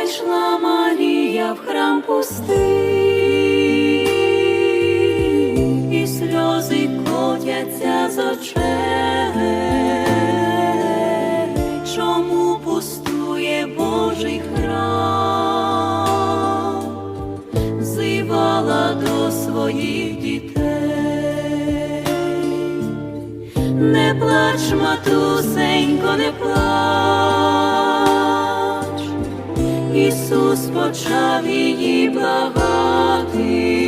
зайшла Марія в храм пустий, і сльози котяться з очей. Чому пустує Божий храм? Зивала до своїх дітей. Не плач, матусенько, не плач. Ісус почав її благати,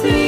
sweet.